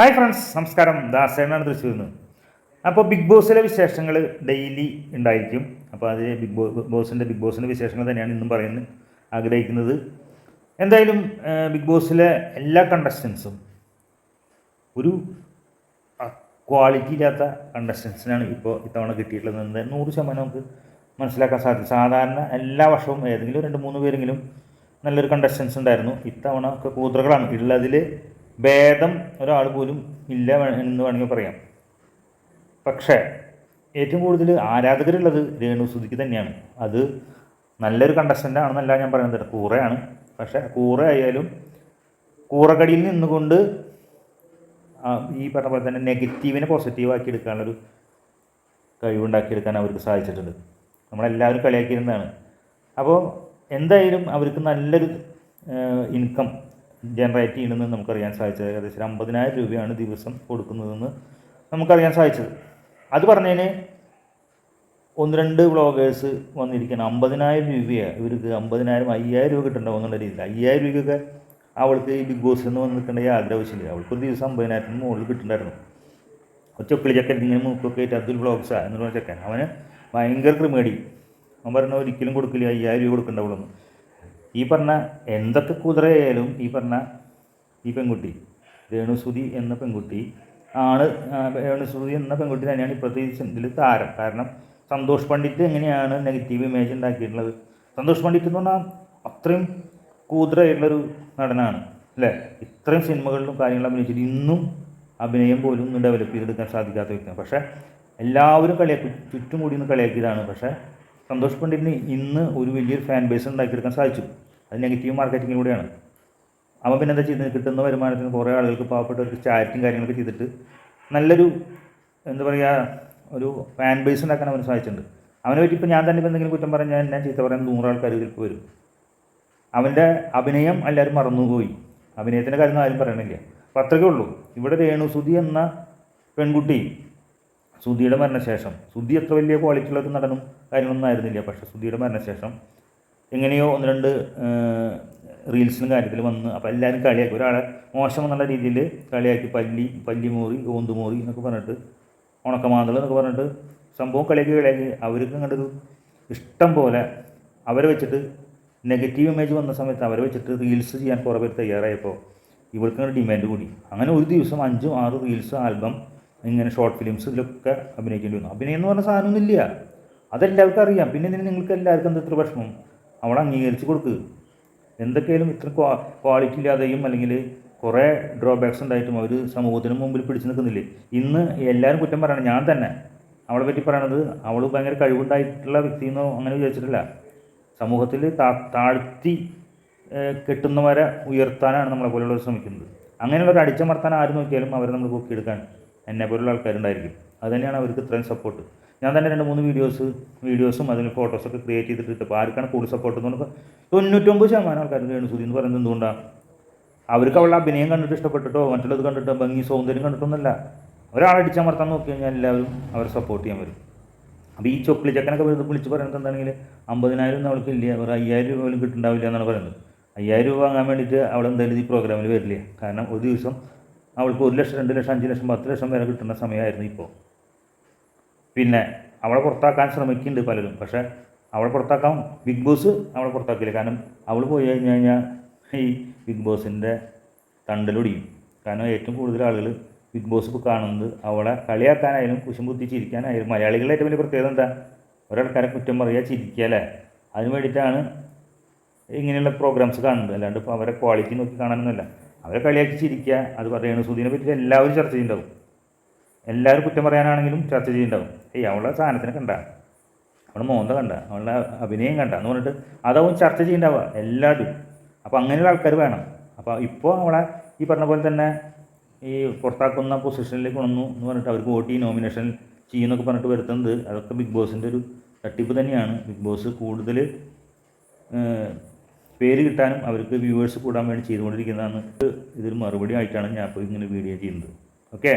Hi friends നമസ്കാരം. ദാസേനാണ് തൃശ്ശൂരിൽ നിന്ന്. അപ്പോൾ ബിഗ് ബോസിലെ വിശേഷങ്ങൾ ഡെയിലി ഉണ്ടായിരിക്കും. അപ്പോൾ അത് ബിഗ് ബോ ബോസിന്റെ ബിഗ് ബോസിന്റെ വിശേഷങ്ങൾ തന്നെയാണ് ഇന്നും പറയുന്നത് ആഗ്രഹിക്കുന്നത്. എന്തായാലും ബിഗ് ബോസിലെ എല്ലാ കണ്ടസ്റ്റൻസും ഒരു ക്വാളിറ്റി ഇല്ലാത്ത കണ്ടസ്റ്റൻസിനാണ് ഇപ്പോൾ ഇത്തവണ കിട്ടിയിട്ടുള്ളത്. നൂറ് ശതമാനം നമുക്ക് മനസ്സിലാക്കാൻ സാധിക്കും. സാധാരണ എല്ലാ വർഷവും ഏതെങ്കിലും രണ്ട് മൂന്ന് പേരെങ്കിലും നല്ലൊരു കണ്ടസ്റ്റൻസ് ഉണ്ടായിരുന്നു. ഇത്തവണ ഒക്കെ കൂതറകളാണ്. ഉള്ളതിൽ ഭേദം ഒരാൾ പോലും ഇല്ല എന്ന് വേണമെങ്കിൽ പറയാം. പക്ഷേ ഏറ്റവും കൂടുതൽ ആരാധകരുള്ളത് രേണു സുധിക്ക് തന്നെയാണ്. അത് നല്ലൊരു കണ്ടസ്റ്റന്റ് ആണെന്നല്ല ഞാൻ പറയുന്നത്. കൂറയാണ്. പക്ഷേ കൂറ ആയാലും കൂറക്കടിയിൽ നിന്നുകൊണ്ട് ഈ പറഞ്ഞ പോലെ തന്നെ നെഗറ്റീവിനെ പോസിറ്റീവാക്കി എടുക്കാനുള്ളൊരു കഴിവുണ്ടാക്കിയെടുക്കാൻ അവർക്ക് സാധിച്ചിട്ടുണ്ട്. നമ്മളെല്ലാവരും കളിയാക്കിയിരുന്നതാണ്. അപ്പോൾ എന്തായാലും അവർക്ക് നല്ലൊരു ഇൻകം ജനറേറ്റ് ചെയ്യണമെന്ന് നമുക്കറിയാൻ സാധിച്ചത്. ഏകദേശം അമ്പതിനായിരം രൂപയാണ് ദിവസം കൊടുക്കുന്നതെന്ന് നമുക്കറിയാൻ സാധിച്ചത്. അത് പറഞ്ഞതിന് ഒന്ന് രണ്ട് വ്ളോഗേഴ്സ് വന്നിരിക്കണം. അമ്പതിനായിരം രൂപയാണ് ഇവർക്ക് അമ്പതിനായിരം അയ്യായിരം രൂപ കിട്ടണ്ടാവും എന്നുള്ള രീതിയിൽ അയ്യായിരം രൂപയൊക്കെ അവൾക്ക് ഈ ബിഗ് ബോസ് എന്ന് വന്ന് നിൽക്കേണ്ട യാതൊരു ആവശ്യമില്ല. അവൾക്ക് ഒരു ദിവസം അമ്പതിനായിരത്തിന് മുകളിൽ കിട്ടുന്നുണ്ടായിരുന്നു ഒരു ചൊക്കിളി ചക്കൻ ഇങ്ങനെ മൂക്കൊക്കെ ആയിട്ട് അബ്ദുൽ വ്ളോഗ്സാ എന്ന് പറഞ്ഞ ചക്കൻ. അവന് ഭയങ്കര ക്രിമേടി അവൻ പറഞ്ഞ ഒരിക്കലും കൊടുക്കില്ല അയ്യായിരം രൂപ കൊടുക്കണ്ടാവുള്ളൂ ഈ പറഞ്ഞ എന്തൊക്കെ കുതിരയായാലും ഈ പറഞ്ഞ ഈ പെൺകുട്ടി രേണുസുതി എന്ന പെൺകുട്ടി ആണ് രേണുസുതി എന്ന പെൺകുട്ടി തന്നെയാണ് ഇപ്പോഴത്തെ ഇതിൽ താരം. കാരണം സന്തോഷ് പണ്ഡിറ്റ് എങ്ങനെയാണ് നെഗറ്റീവ് ഇമേജ് ഉണ്ടാക്കിയിട്ടുള്ളത്? സന്തോഷ് പണ്ഡിറ്റ് എന്ന് പറഞ്ഞാൽ അത്രയും കൂതറയായിട്ടുള്ളൊരു നടനാണ് അല്ലേ? ഇത്രയും സിനിമകളിലും കാര്യങ്ങളും അഭിനയിച്ചിട്ട് ഇന്നും അഭിനയം പോലും ഒന്നും ഡെവലപ്പ് ചെയ്തെടുക്കാൻ സാധിക്കാത്ത വ്യക്തിയാണ്. പക്ഷേ എല്ലാവരും കളിയാക്കി ചുറ്റും കൂടി ഒന്ന് കളിയാക്കിയതാണ്. പക്ഷേ സന്തോഷ് പണ്ഡിറ്റിന് ഇന്ന് ഒരു വലിയൊരു ഫാൻ ബേസ് ഉണ്ടാക്കിയെടുക്കാൻ സാധിച്ചു. അത് നെഗറ്റീവ് മാർക്കറ്റിങ്ങിലൂടെയാണ് അവൻ പിന്നെ എന്താ ചെയ്യുന്നത് കിട്ടുന്ന വരുമാനത്തിന് കുറേ ആളുകൾക്ക് പാവപ്പെട്ടവർക്ക് ചാരിറ്റിയും കാര്യങ്ങളൊക്കെ ചെയ്തിട്ട് നല്ലൊരു എന്താ പറയുക ഒരു ഫാൻ ബേസ് ഉണ്ടാക്കാൻ അവന് സാധിച്ചിട്ടുണ്ട്. അവനെ പറ്റി ഇപ്പോൾ ഞാൻ തന്നെ ഇപ്പോൾ എന്തെങ്കിലും കുറ്റം പറഞ്ഞാൽ ഞാൻ ചീത്ത പറയാൻ നൂറ് ആൾക്കാർ ചിലപ്പോൾ വരും. അവന്റെ അഭിനയം എല്ലാവരും മറന്നുപോയി. അഭിനയത്തിന്റെ കാര്യം ആരും പറയണില്ല. അപ്പോൾ അത്രയ്ക്കേ ഉള്ളൂ. ഇവിടെ രേണുസുതി എന്ന പെൺകുട്ടി സുധിയുടെ മരണശേഷം. സുധി അത്ര വലിയ ക്വാളിറ്റി ഉള്ള ഒരു നടനും കാര്യങ്ങളൊന്നും ആയിരുന്നില്ല. പക്ഷേ സുധിയുടെ മരണശേഷം എങ്ങനെയോ ഒന്ന് രണ്ട് റീൽസിനും കാര്യത്തിൽ വന്ന് അപ്പോൾ എല്ലാവരും കളിയാക്കി. ഒരാളെ മോശം എന്നുള്ള രീതിയിൽ കളിയാക്കി. പല്ലി പല്ലിമോറി ഓന്തുമോറി എന്നൊക്കെ പറഞ്ഞിട്ട് ഉണക്കമാന്തൾ എന്നൊക്കെ പറഞ്ഞിട്ട് സംഭവം കളിയാക്കി കളിയാക്കി. അവർക്ക് കണ്ടൊരു ഇഷ്ടം പോലെ അവരെ വെച്ചിട്ട് നെഗറ്റീവ് ഇമേജ് വന്ന സമയത്ത് അവരെ വെച്ചിട്ട് റീൽസ് ചെയ്യാൻ കുറേ പേര് തയ്യാറായപ്പോൾ ഇവർക്ക് ഡിമാൻഡ് കൂടി. അങ്ങനെ ഒരു ദിവസം അഞ്ചും ആറ് റീൽസ് ആൽബം ഇങ്ങനെ ഷോർട്ട് ഫിലിംസ് ഇതിലൊക്കെ അഭിനയിക്കേണ്ടി വന്നു. അഭിനയം എന്ന് പറഞ്ഞ സാധനമൊന്നുമില്ല അതെല്ലാവർക്കും അറിയാം. പിന്നെ ഇതിന് നിങ്ങൾക്ക് എല്ലാവർക്കും എന്താ ഇത്ര വിഷമം? അവളെ അംഗീകരിച്ച് കൊടുക്കുക എന്തൊക്കെയാലും ഇത്ര ക്വാളിറ്റി ഇല്ലാതെയും അല്ലെങ്കിൽ കുറേ ഡ്രോബാക്സ് ഉണ്ടായിട്ടും അവർ സമൂഹത്തിന് മുമ്പിൽ പിടിച്ചു നിൽക്കുന്നില്ലേ? ഇന്ന് എല്ലാവരും കുറ്റം പറയണം. ഞാൻ തന്നെ. അവളെ പറ്റി പറയണത് അവൾ ഭയങ്കര കഴിവുണ്ടായിട്ടുള്ള വ്യക്തിയെന്നോ അങ്ങനെ വിചാരിച്ചിട്ടില്ല. സമൂഹത്തിൽ താഴ്ത്തി കെട്ടുന്നവരെ ഉയർത്താനാണ് നമ്മളെ പോലെയുള്ളവർ ശ്രമിക്കുന്നത്. അങ്ങനെയുള്ളവർ അടിച്ചമർത്താൻ ആര് നോക്കിയാലും അവരെ നമ്മൾ പൊക്കിയെടുക്കാൻ എന്നെ പോലുള്ള ആൾക്കാരുണ്ടായിരിക്കും. അത് തന്നെയാണ് അവർക്ക് ഇത്രയും സപ്പോർട്ട് ഞാൻ തന്നെ രണ്ട് മൂന്ന് വീഡിയോസ് വീഡിയോസും അതിന് ഫോട്ടോസൊക്കെ ക്രിയേറ്റ് ചെയ്തിട്ട് ഇട്ടപ്പോൾ ആർക്കാണ് കൂടുതൽ സപ്പോർട്ട് എന്ന് പറഞ്ഞപ്പോൾ തൊണ്ണൂറ്റൊമ്പത് ശതമാനം ആൾക്കാർ രേണുസുതി എന്ന് പറയുന്നത് എന്തുകൊണ്ടാണ് അവർക്ക് അവളുടെ അഭിനയം കണ്ടിട്ട് ഇഷ്ടപ്പെട്ടിട്ടോ മറ്റുള്ളത് കണ്ടിട്ടോ ഭംഗി സൗന്ദര്യം കണ്ടിട്ടൊന്നുമല്ല ഒരാളടിച്ചമർത്താൻ നോക്കി കഴിഞ്ഞാൽ എല്ലാവരും അവരെ സപ്പോർട്ട് ചെയ്യാൻ വരും. അപ്പോൾ ഈ ചൊക്കിളി ചക്കനൊക്കെ വരുന്നത് വിളിച്ച് പറയുന്നത് എന്താണെങ്കിൽ അമ്പതിനായിരം ഒന്നും അവൾക്ക് ഇല്ല ഒരു അയ്യായിരം രൂപ പോലും കിട്ടുന്നുണ്ടാവില്ല എന്നാണ് പറയുന്നത്. അയ്യായിരം രൂപ വാങ്ങാൻ വേണ്ടിയിട്ട് അവൾ എന്തായാലും ഈ പ്രോഗ്രാമിൽ വരില്ല. കാരണം ഒരു ദിവസം അവൾക്ക് ഒരു ലക്ഷം രണ്ട് ലക്ഷം അഞ്ച് ലക്ഷം പത്ത് ലക്ഷം വരെ കിട്ടുന്ന സമയമായിരുന്നു ഇപ്പോൾ. പിന്നെ അവളെ പുറത്താക്കാൻ ശ്രമിക്കുന്നുണ്ട് പലരും. പക്ഷേ അവളെ പുറത്താക്കാൻ ബിഗ് ബോസ് അവളെ പുറത്താക്കില്ല കാരണം അവൾ പോയി കഴിഞ്ഞ് കഴിഞ്ഞാൽ ഈ ബിഗ് ബോസിന്റെ തണ്ടലൊടിയും കാരണം ഏറ്റവും കൂടുതൽ ആളുകൾ ബിഗ് ബോസ് ഇപ്പോൾ കാണുന്നത് അവളെ കളിയാക്കാനായാലും കുശുംബുദ്ധി ചിരിക്കാനായാലും മലയാളികളുടെ ഏറ്റവും വലിയ പ്രത്യേകത എന്താ? ഒരാൾക്കാരെ കുറ്റം പറയുക ചിരിക്കുക അല്ലേ? അതിന് വേണ്ടിയിട്ടാണ് ഇങ്ങനെയുള്ള പ്രോഗ്രാംസ് കാണുന്നത്. അല്ലാണ്ട് ഇപ്പോൾ അവരെ ക്വാളിറ്റി നോക്കി കാണാനൊന്നുമല്ല. അവരെ കളിയാക്കി ചിരിക്കുക അത് പറയുന്നത് സുധീനെ പറ്റി എല്ലാവരും ചർച്ച ചെയ്യുന്നുണ്ടാവും എല്ലാവരും കുറ്റം പറയാനാണെങ്കിലും ചർച്ച ചെയ്യുന്നുണ്ടാവും ഏയ് അവളുടെ സാധനത്തിനെ കണ്ട. അവളുടെ മോന്ത കണ്ട. അവളുടെ അഭിനയം കണ്ട. എന്ന് പറഞ്ഞിട്ട് അതാവും ചർച്ച ചെയ്യുന്നുണ്ടാവുക എല്ലാവരും. അപ്പോൾ അങ്ങനെയുള്ള ആൾക്കാർ വേണം. അപ്പോൾ ഇപ്പോൾ അവളെ ഈ പറഞ്ഞ പോലെ തന്നെ ഈ പുറത്താക്കുന്ന പൊസിഷനിലേക്ക് കൊണ്ടു എന്ന് പറഞ്ഞിട്ട് അവർക്ക് വോട്ട് ഈ നോമിനേഷൻ ചെയ്യുന്നൊക്കെ പറഞ്ഞിട്ട് വരുത്തുന്നത് അതൊക്കെ ബിഗ് ബോസിന്റെ ഒരു തട്ടിപ്പ് തന്നെയാണ്. ബിഗ് ബോസ് കൂടുതൽ പേര് കിട്ടാനും അവർക്ക് വ്യൂവേഴ്സ് കൂടാൻ വേണ്ടി ചെയ്തുകൊണ്ടിരിക്കുന്നതാണ്. ഇതൊരു മറുപടി ആയിട്ടാണ് ഞാൻ ഇപ്പോൾ ഇങ്ങനെ വീഡിയോ ചെയ്യുന്നത്. ഓക്കെ?